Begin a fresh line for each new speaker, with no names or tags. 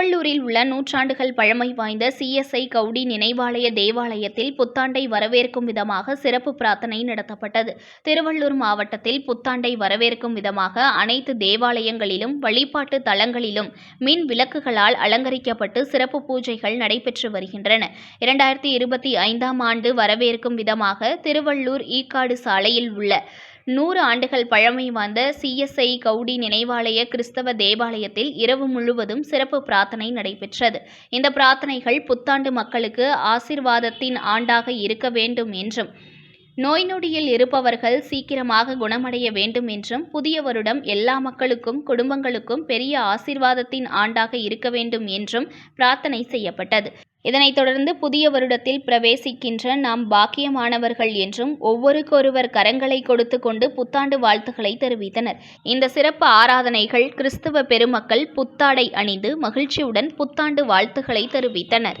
திருவள்ளூரில் உள்ள நூற்றாண்டுகள் பழமை வாய்ந்த சிஎஸ்ஐ கவுடி நினைவாலய தேவாலயத்தில் புத்தாண்டை வரவேற்கும் விதமாக சிறப்பு பிரார்த்தனை நடத்தப்பட்டது. திருவள்ளூர் மாவட்டத்தில் புத்தாண்டை வரவேற்கும் விதமாக அனைத்து தேவாலயங்களிலும் வழிபாட்டு தலங்களிலும் மின் விளக்குகளால் அலங்கரிக்கப்பட்டு சிறப்பு பூஜைகள் நடைபெற்று வருகின்றன. இரண்டாயிரத்தி இருபத்தி ஐந்தாம் ஆண்டு வரவேற்கும் விதமாக திருவள்ளூர் ஈக்காடு சாலையில் உள்ள நூறு ஆண்டுகள் பழமை வாய்ந்த சிஎஸ்ஐ கவுடி நினைவாலய கிறிஸ்தவ தேவாலயத்தில் இரவு முழுவதும் சிறப்பு பிரார்த்தனை நடைபெற்றது. இந்த பிரார்த்தனைகள் புத்தாண்டு மக்களுக்கு ஆசிர்வாதத்தின் ஆண்டாக இருக்க வேண்டும் என்றும் நோய் நொடியில் இருப்பவர்கள் சீக்கிரமாக குணமடைய வேண்டும் என்றும் புதிய வருடம் எல்லா மக்களுக்கும் குடும்பங்களுக்கும் பெரிய ஆசிர்வாதத்தின் ஆண்டாக இருக்க வேண்டும் என்றும் பிரார்த்தனை செய்யப்பட்டது. இதனைத் தொடர்ந்து புதிய வருடத்தில் பிரவேசிக்கின்ற நாம் பாக்கியமானவர்கள் என்றும் ஒவ்வொருக்கொருவர் கரங்களை கொடுத்து கொண்டு புத்தாண்டு வாழ்த்துக்களை தெரிவித்தனர். இந்த சிறப்பு ஆராதனைகள் கிறிஸ்துவ பெருமக்கள் புத்தாடை அணிந்து மகிழ்ச்சியுடன் புத்தாண்டு வாழ்த்துக்களை தெரிவித்தனர்.